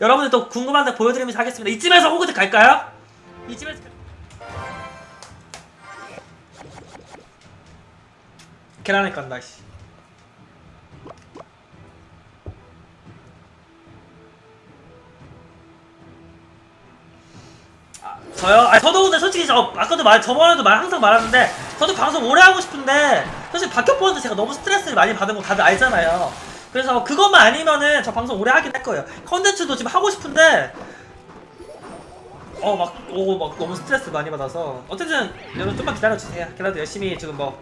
여러분들 또 궁금한데 보여드리면서 하겠습니다. 이쯤에서 호그드 갈까요? 이쯤에서 계란을 깐다 씨. 아, 저요? 아 저도 근데 솔직히 저 아까도 말 저번에도 말 항상 말하는데 저도 방송 오래 하고 싶은데 사실 박혁보한테 제가 너무 스트레스를 많이 받은 거 다들 알잖아요. 그래서 그것만 아니면은 저 방송 오래 하긴 할 거예요. 컨텐츠도 지금 하고 싶은데 어막오막 너무 스트레스 많이 받아서 어쨌든 여러분 좀만 기다려 주세요. 그래도 열심히 지금 뭐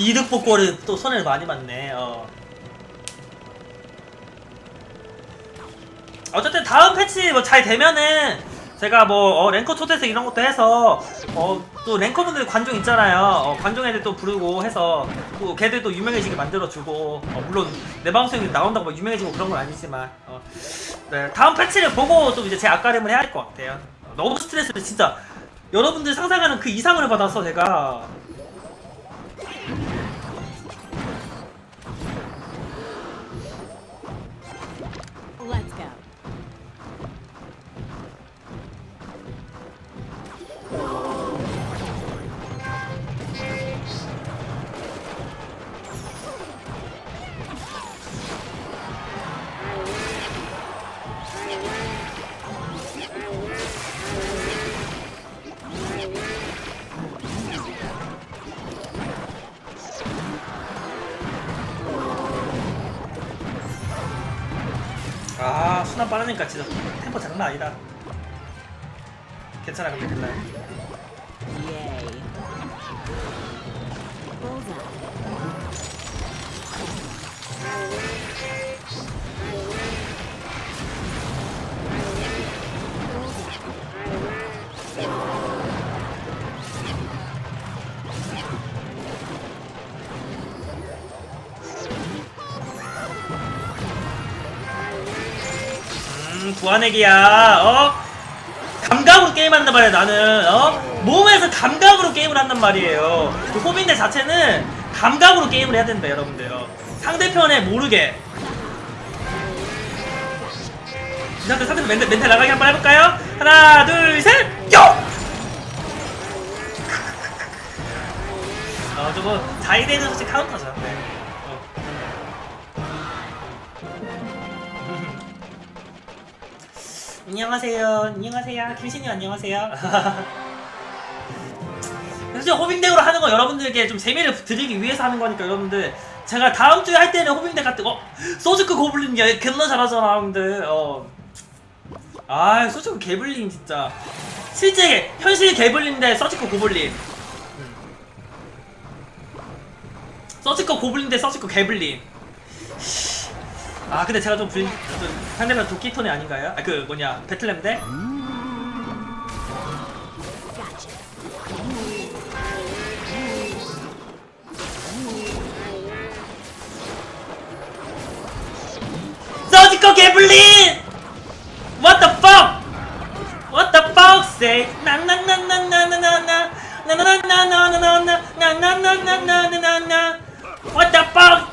이득 복권을 또 손해를 많이 봤네. 어. 어쨌든 다음 패치 뭐 잘 되면은 제가 뭐 어, 랭커 초대석 이런 것도 해서 어, 또 랭커분들 관중 있잖아요. 어, 관중 애들 또 부르고 해서 또 걔들 또 유명해지게 만들어주고 어, 물론 내 방송에 나온다고 막 유명해지고 그런 건 아니지만 어, 네, 다음 패치를 보고 좀 이제 제 앞가림을 해야 할 것 같아요. 어, 너무 스트레스를 진짜 여러분들 상상하는 그 이상을 받아서 제가 순환 빠르니까 진짜 템포 장난 아니다. 괜찮아 근데 괜찮 음 구한액이야 어? 감각으로 게임한단 말이야 나는 어? 몸에서 감각으로 게임을 한단 말이에요 그 호빈대 자체는 감각으로 게임을 해야 된다 여러분들요 상대편에 모르게 이 상태 상대편 멘탈, 멘탈 나가게 한번 해볼까요? 하나 둘셋 요! 어 저거 자이데는 솔직히 카운터죠 네. 안녕하세요. 안녕하세요. 김신님 안녕하세요. 사실 호빙덱으로 하는 거 여러분들께 좀 재미를 드리기 위해서 하는 거니까 여러분들 제가 다음 주에 할 때는 호빙덱 같은 거 어, 소주크 고블린 야 겁나 잘하잖아 여러분들 어. 아 소주크 개블린 진짜 실제 현실 개블린데 서치크 고블린 음. 서치크 고블린 대 서치크 개블린 아 근데 제가 좀 불, 좀 상대방 도끼톤이 아닌가요? 아 그 뭐냐 배틀램 대? 서지커 개블린! What the fuck? What the fuck say? 나나나나나나나나 나나나나나나나나나나나나나나 What the fuck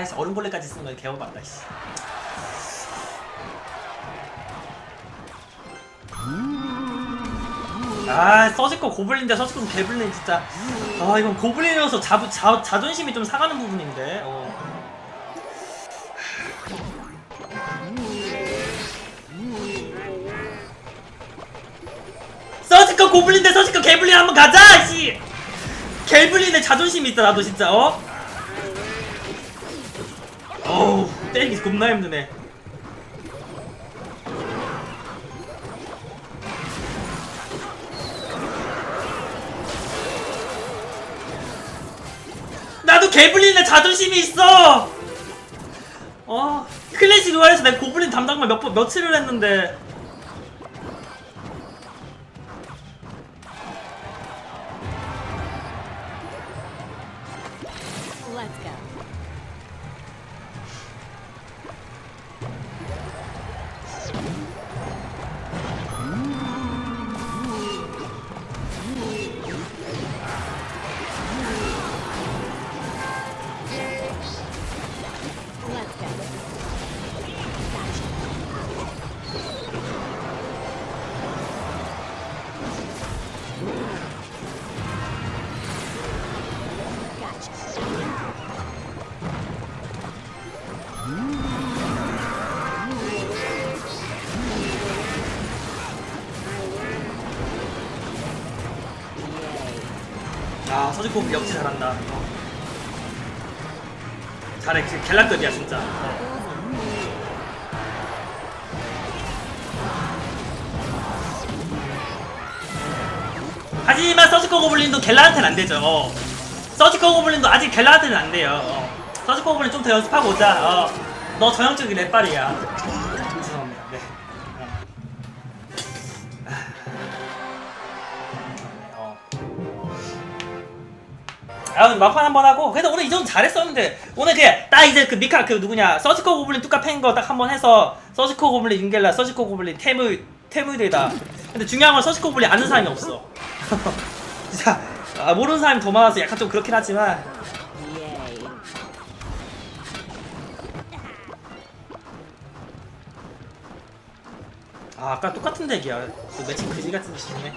아이씨 얼음벌레까지 쓰는 건 개어봤다 씨. 아 서지커 고블린데 서지커 개블린 진짜 아 이건 고블린이어서 자, 자, 자존심이 좀 상하는 부분인데 어. 서지커 고블린데 서지커 개블린 한번 가자 씨 개블린의 자존심이 있다 나도 진짜 어? 어우 때리기 겁나 힘드네. 나도 개블린의 자존심이 있어! 어 클래식 로얄에서 내가 고블린 담당만 몇 번 며칠을 했는데 아 서지코블 역시 잘한다 어. 잘해 그 갤라급이야 진짜 어. 하지만 서지코 고블린도 갤라한테는 안 되죠 어. 서지코 고블린도 아직 갤라한테는 안 돼요 어. 서지코 고블린 좀 더 연습하고 오자 어. 너 전형적인 랩발이야 아 막판 한 번 하고 그래도 오늘 이 정도 잘했었는데 오늘 그냥 딱 이제 그 미카 그 누구냐 서지코 고블린 뚜까 팬거 딱 한 번 해서 서지코 고블린 인겔라 서지코 고블린 테무 테무이데다. 근데 중요한 건 서지코 고블린 아는 사람이 없어. 진짜 아, 모르는 사람이 더 많아서 약간 좀 그렇긴 하지만. 아 아까 똑같은 덱이야. 그 매칭 그지 같은 짓이네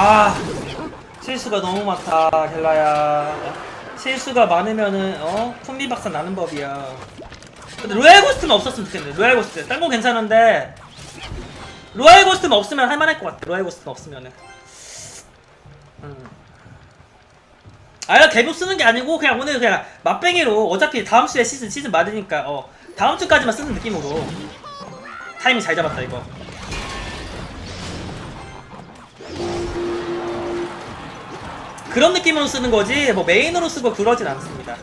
아 실수가 너무 많다 헬라야. 실수가 많으면은 어? 콤비 박사 나는 법이야. 근데 로얄 고스트는 없었으면 좋겠네 로얄 고스트. 딴 건 괜찮은데 로얄 고스트만 없으면 할만할 것 같아 로얄 고스트만 없으면은. 음. 아야 대부 쓰는 게 아니고 그냥 오늘 그냥 맛뱅이로 어차피 다음 주에 시즌 시즌 맞으니까 어. 다음 주까지만 쓰는 느낌으로. 타이밍 잘 잡았다 이거 그런 느낌으로 쓰는 거지 뭐 메인으로 쓰고 그러진 않습니다.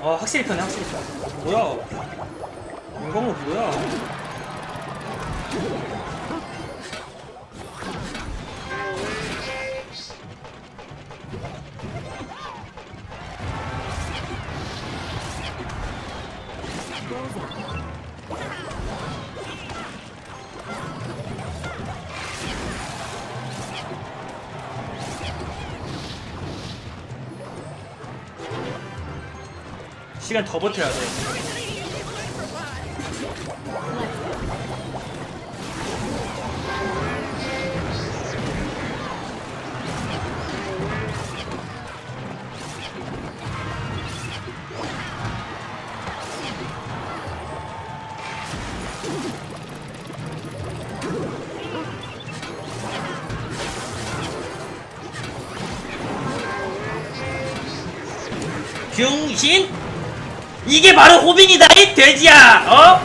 어 확실히 편해 확실히 편해. 뭐야? 인공은 뭐야 시간 더 버텨야 돼 병신? 이게 바로 호빙이다 이 돼지야 어?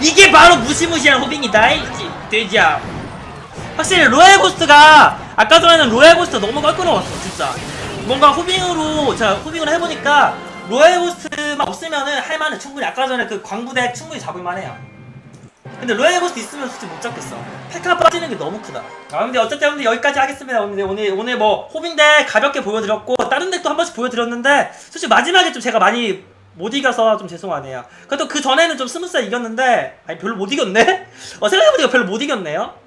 이게 바로 무시무시한 호빙이다 이 지- 돼지야. 확실히 로얄 고스트가 아까 전에는 로얄 고스트 너무 껄끄러웠어 진짜. 뭔가 호빙으로 제가 호빙을 해보니까 로얄 고스트만 없으면은 할만해 충분히 아까 전에 그 광부덱 충분히 잡을만해요. 근데 로얄 고스트 있으면 솔직히 못 잡겠어. 페카 빠지는 게 너무 크다. 아 근데 어쨌든 여기까지 하겠습니다. 오늘 오늘 오늘 뭐 호빙덱 가볍게 보여드렸고 다른 덱도 한 번씩 보여드렸는데 솔직히 마지막에 좀 제가 많이 못 이겨서 좀 죄송하네요 그래도 그 전에는 좀 스무스하게 이겼는데 아니 별로 못 이겼네? 어 생각해보니까 별로 못 이겼네요